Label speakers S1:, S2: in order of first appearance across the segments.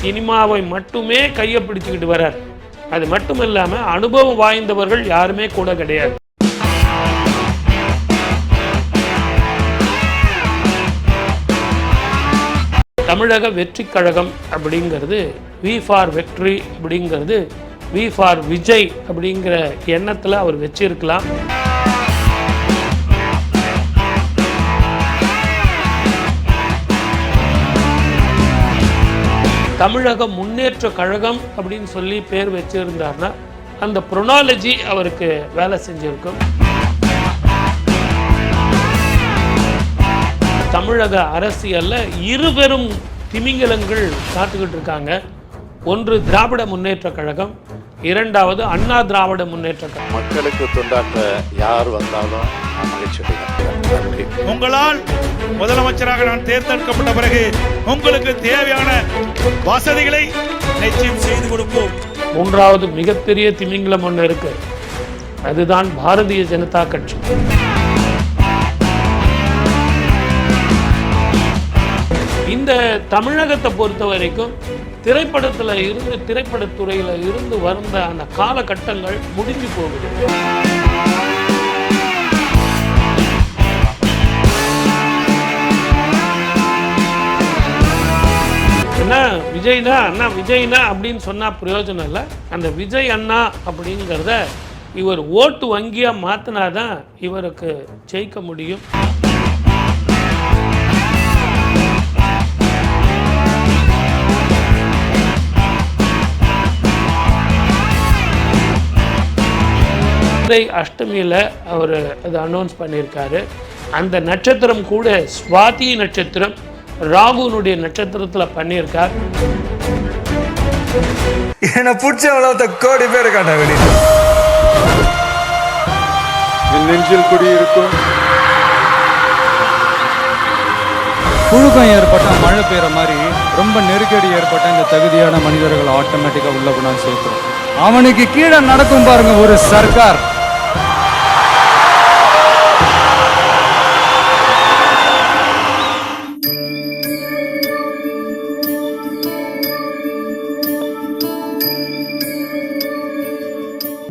S1: சினிமாவை மட்டுமே கையை பிடிச்சிக்கிட்டு வரார். அது மட்டும் இல்லாமல் அனுபவம் வாய்ந்தவர்கள் யாருமே கூட கிடையாது. தமிழக வெற்றி கழகம் அப்படிங்கிறது வி ஃபார் வெற்றி அப்படிங்கிறது வி ஃபார் விஜய் அப்படிங்கிற எண்ணத்தில் அவர் வச்சிருக்கலாம். தமிழக முன்னேற்ற கழகம் அப்படின்னு சொல்லி பேர் வச்சிருந்தார்னா அந்த ப்ரொனாலஜி அவருக்கு வேலை செஞ்சிருக்கும். தமிழக அரசியலில் இருபெரும் திமிங்கலங்கள் காத்துக்கிட்டு இருக்காங்க. ஒன்று திராவிட முன்னேற்ற கழகம் இரண்டாவது அண்ணா திராவிட முன்னேற்ற கழகம்.
S2: மக்களுக்கு தொண்டாற்ற யார் வந்தாலும் மகிழ்ச்சி
S3: உங்களால் முதலமைச்சராக நான் தேர்ந்தெடுக்கப்பட்ட பிறகு உங்களுக்கு தேவையான வசதிகளை நிச்சயம் செய்து கொடுப்போம்.
S1: மூன்றாவது மிகப்பெரிய திமிங்கலம் ஒன்று இருக்கு. அதுதான் பாரதிய ஜனதா கட்சி. இந்த தமிழகத்தை பொறுத்த வரைக்கும் திரைப்படத்தில் இருந்து திரைப்படத்துறையில் இருந்து வந்த அந்த காலகட்டங்கள் முடிஞ்சு போகுது. என்ன விஜய்னா அண்ணா விஜய்னா அப்படின்னு சொன்னால் பிரயோஜனம் இல்லை. அந்த விஜய் அண்ணா அப்படிங்கிறத இவர் ஓட்டு வங்கியாக மாற்றினா தான் இவருக்கு ஜெயிக்க முடியும். சித்திரை அஷ்டமியில் அவர் அதை அனௌன்ஸ் பண்ணியிருக்காரு. அந்த நட்சத்திரம் கூட சுவாதி நட்சத்திரம். ராகுனுடைய நட்சத்திரத்தில் பண்ணியிருக்கார்.
S4: என்னை பிடிச்சவள கோடி பேர் இருக்காண்டா வெளியில
S2: என் நெஞ்சில் குடியிருக்கும்
S5: புழுக்கம் ஏற்பட்டா மழை பெய்யுற மாதிரி ரொம்ப நெருக்கடி ஏற்பட்ட இந்த தகுதியான மனிதர்கள் ஆட்டோமேட்டிக்கா உள்ள கொண்டாந்து சேர்த்துரும் அவனுக்கு கீழே நடக்கும் பாருங்க ஒரு சர்க்கார்.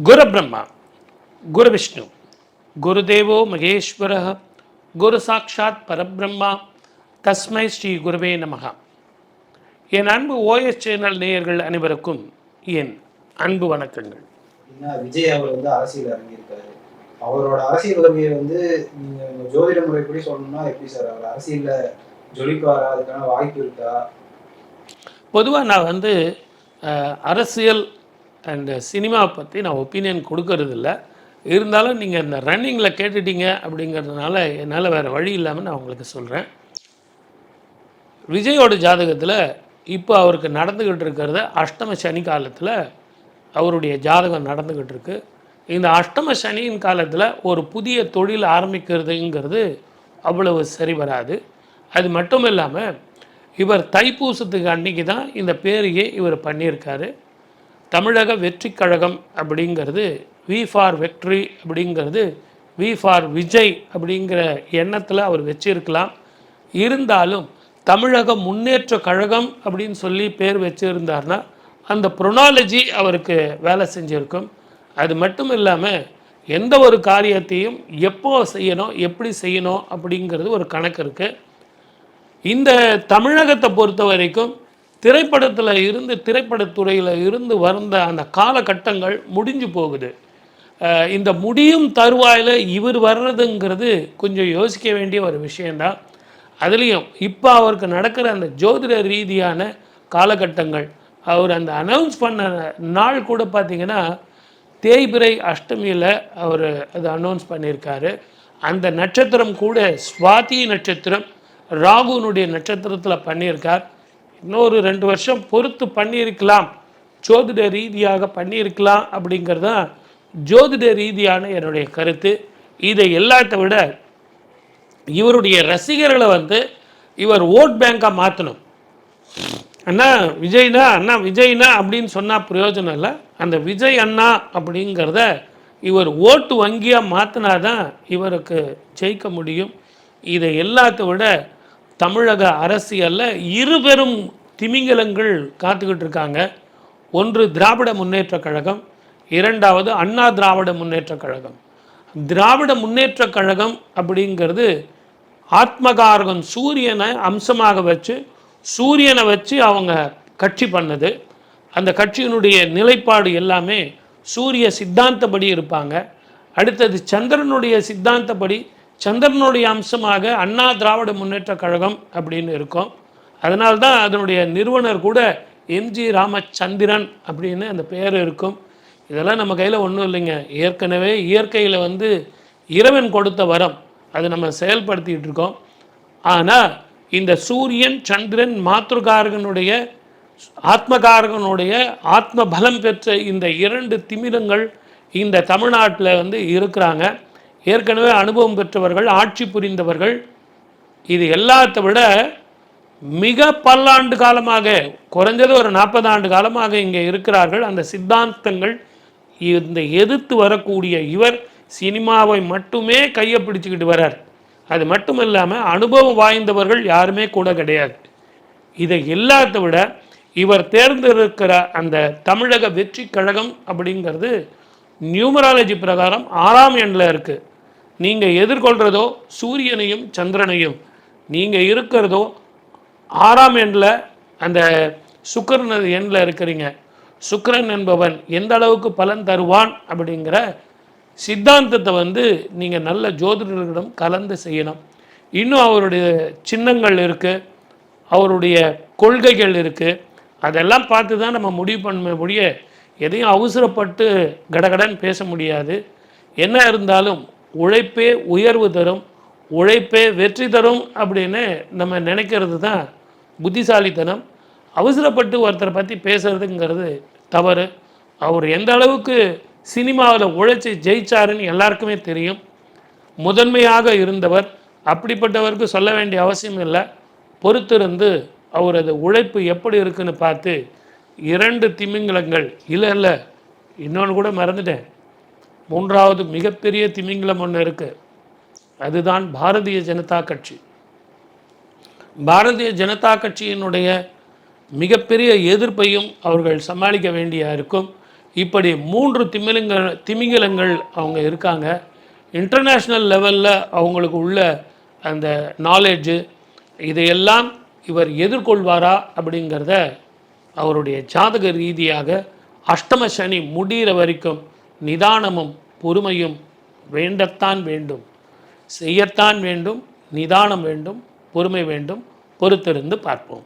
S1: குரு பிரம்மா குரு விஷ்ணு குருதேவோ மகேஸ்வர குரு சாட்சாத் பரபிரம்மா தஸ்மை ஸ்ரீ குருவே நமகா என் அன்பு ஓஎஸ் சேனல் நேயர்கள் அனைவருக்கும் என் அன்பு வணக்கங்கள்.
S6: விஜய் அவர் வந்து அரசியல் இறங்கியிருக்காரு அவரோட அரசியல் வருகையை வந்து நீங்க உங்க ஜோதிட முறைப்படி சொல்லணும்னா எப்படி சார் அவர் அரசியல்ல ஜொலிப்பாரா? அதுக்கான வாய்ப்பு இருக்கா?
S1: பொதுவாக நான் வந்து அரசியல் அண்ட் சினிமாவை பற்றி நான் ஒப்பீனியன் கொடுக்கறதில்ல. இருந்தாலும் நீங்கள் இந்த ரன்னிங்கில் கேட்டுட்டீங்க அப்படிங்கிறதுனால என்னால் வேறு வழி இல்லாமல் நான் உங்களுக்கு சொல்கிறேன் விஜயோட ஜாதகத்தில் இப்போ அவருக்கு நடந்துக்கிட்டு இருக்கிறது அஷ்டம சனி காலத்தில் அவருடைய ஜாதகம் நடந்துக்கிட்டு இருக்கு. இந்த அஷ்டம சனியின் காலத்தில் ஒரு புதிய தொழில் ஆரம்பிக்கிறதுங்கிறது அவ்வளவு சரி வராது. அது மட்டும் இல்லாமல் இவர் தைப்பூசத்துக்கு அன்னைக்கு தான் இந்த பேரையே இவர் பண்ணியிருக்காரு. தமிழக வெற்றி கழகம் அப்படிங்கிறது வி ஃபார் வெற்றி அப்படிங்கிறது வி ஃபார் விஜய் அப்படிங்கிற எண்ணத்தில் அவர் வச்சிருக்கலாம். இருந்தாலும் தமிழக முன்னேற்ற கழகம் அப்படின்னு சொல்லி பேர் வச்சுருந்தார்னா அந்த ப்ரொனாலஜி அவருக்கு வேலை செஞ்சிருக்கும். அது மட்டும் இல்லாமல் எந்த ஒரு காரியத்தையும் எப்போ செய்யணும் எப்படி செய்யணும் அப்படிங்கிறது ஒரு கணக்கு இருக்குது இந்த தமிழகத்தை பொறுத்த வரைக்கும் திரைப்படத்தில் இருந்து திரைப்படத்துறையில் இருந்து வந்த அந்த காலகட்டங்கள் முடிஞ்சு போகுது. இந்த முடியும் தருவாயில் இவர் வர்றதுங்கிறது கொஞ்சம் யோசிக்க வேண்டிய ஒரு விஷயந்தான் அதுலேயும் இப்போ அவருக்கு நடக்கிற அந்த ஜோதிட ரீதியான காலகட்டங்கள் அவர் அந்த அனௌன்ஸ் பண்ண நாள் கூட பார்த்தீங்கன்னா தேய்பிரை அஷ்டமியில் அவர் அதை அனௌன்ஸ் பண்ணியிருக்காரு. அந்த நட்சத்திரம் கூட சுவாதி நட்சத்திரம் ராகுனுடைய நட்சத்திரத்தில் பண்ணியிருக்கார். இன்னொரு ரெண்டு வருஷம் பொறுத்து பண்ணியிருக்கலாம். ஜோதிட ரீதியாக பண்ணியிருக்கலாம் அப்படிங்கிறது தான் ஜோதிட ரீதியான என்னுடைய கருத்து. இதை எல்லாத்த விட இவருடைய ரசிகர்களை வந்து இவர் ஓட் பேங்காக மாற்றணும் அண்ணா விஜய்னா அண்ணா விஜய்னா அப்படின்னு சொன்னால் பிரயோஜனம் இல்லை. அந்த விஜய் அண்ணா அப்படிங்கிறத இவர் ஓட்டு வங்கியாக மாற்றினா தான் இவருக்கு ஜெயிக்க முடியும். இதை எல்லாத்த விட தமிழக அரசியலில் இருபெரும் திமிங்கலங்கள் காத்துக்கிட்டு இருக்காங்க. ஒன்று திராவிட முன்னேற்றக் கழகம் இரண்டாவது அண்ணா திராவிட முன்னேற்றக் கழகம். திராவிட முன்னேற்றக் கழகம் அப்படிங்கிறது ஆத்மகாரகம் சூரியனை அம்சமாக வச்சு சூரியனை வச்சு அவங்க கட்சி பண்ணது. அந்த கட்சியினுடைய நிலைப்பாடு எல்லாமே சூரிய சித்தாந்தப்படி இருப்பாங்க. அடுத்தது சந்திரனுடைய சித்தாந்தப்படி சந்திரனுடைய அம்சமாக அண்ணா திராவிட முன்னேற்றக் கழகம் அப்படின்னு இருக்கும். அதனால்தான் அதனுடைய நிறுவனர் கூட எம்ஜி ராமச்சந்திரன் அப்படின்னு அந்த பெயர் இருக்கும். இதெல்லாம் நம்ம கையில் ஒன்றும் இல்லைங்க. ஏற்கனவே இயற்கையில் வந்து இறைவன் கொடுத்த வரம். அதை நம்ம செயல்படுத்திகிட்டு இருக்கோம். ஆனால் இந்த சூரியன் சந்திரன் மாத்ருகாரகனுடைய ஆத்மகாரகனுடைய ஆத்ம பலம் பெற்ற இந்த இரண்டு திமிரங்கள் இந்த தமிழ்நாட்டில் வந்து இருக்கிறாங்க. ஏற்கனவே அனுபவம் பெற்றவர்கள் ஆட்சி புரிந்தவர்கள் இது எல்லாத்தை விட மிக பல்லாண்டு காலமாக குறைஞ்சது ஒரு நாற்பது ஆண்டு காலமாக இங்கே இருக்கிறார்கள். அந்த சித்தாந்தங்கள் இந்த எதிர்த்து வரக்கூடிய இவர் சினிமாவை மட்டுமே கையை பிடிச்சிக்கிட்டு வரார். அது மட்டும் இல்லாமல் அனுபவம் வாய்ந்தவர்கள் யாருமே கூட கிடையாது. இதை எல்லாத்தை விட இவர் தேர்ந்தெடுக்கிற அந்த தமிழக வெற்றி கழகம் அப்படிங்கிறது நியூமராலஜி பிரகாரம் ஆறாம் எண்ணில் இருக்குது நீங்கள் எதிர்கொள்கிறதோ சூரியனையும் சந்திரனையும் நீங்கள் இருக்கிறதோ ஆறாம் எண்ணில் அந்த சுக்கரன் எண்ணில் இருக்கிறீங்க. சுக்கரன் என்பவன் எந்த அளவுக்கு பலன் தருவான் அப்படிங்கிற சித்தாந்தத்தை வந்து நீங்கள் நல்ல ஜோதிடர்களிடம் கலந்து செய்யணும். இன்னும் அவருடைய சின்னங்கள் இருக்குது அவருடைய கொள்கைகள் இருக்குது அதெல்லாம் பார்த்து தான் நம்ம முடிவு பண்ண முடிய எதையும் அவசரப்பட்டு கடகடன் பேச முடியாது. என்ன இருந்தாலும் உழைப்பே உயர்வு தரும் உழைப்பே வெற்றி தரும் அப்படின்னு நம்ம நினைக்கிறது தான் புத்திசாலித்தனம். அவசரப்பட்டு ஒருத்தரை பற்றி பேசுகிறதுங்கிறது தவறு. அவர் எந்த அளவுக்கு சினிமாவில் உழைச்சி ஜெயிச்சாருன்னு எல்லாருக்குமே தெரியும். முதன்மையாக இருந்தவர் அப்படிப்பட்டவருக்கு சொல்ல வேண்டிய அவசியம் இல்லை. பொறுத்திருந்து அவரது உழைப்பு எப்படி இருக்குன்னு பார்த்து இரண்டு திமிங்கலங்கள். இல்லை இல்லை. இன்னொன்று கூட மறந்துட்டேன். மூன்றாவது மிகப்பெரிய திமிங்கலம் ஒன்று இருக்குது அதுதான் பாரதிய ஜனதா கட்சி. பாரதிய ஜனதா கட்சியினுடைய மிகப்பெரிய எதிர்ப்பையும் அவர்கள் சமாளிக்க வேண்டியா இருக்கும். இப்படி மூன்று திமிலங்கள் திமிங்கலங்கள் அவங்க இருக்காங்க. இன்டர்நேஷ்னல் லெவலில் அவங்களுக்கு உள்ள அந்த நாலேஜு இதையெல்லாம் இவர் எதிர்கொள்வாரா அப்படிங்கிறத அவருடைய ஜாதக ரீதியாக அஷ்டம சனி முடிகிற வரைக்கும் நிதானமும் பொறுமையும் வேண்டத்தான் வேண்டும். செய்யத்தான் வேண்டும் நிதானம் வேண்டும் பொறுமை வேண்டும். பொறுத்திருந்து பார்ப்போம்.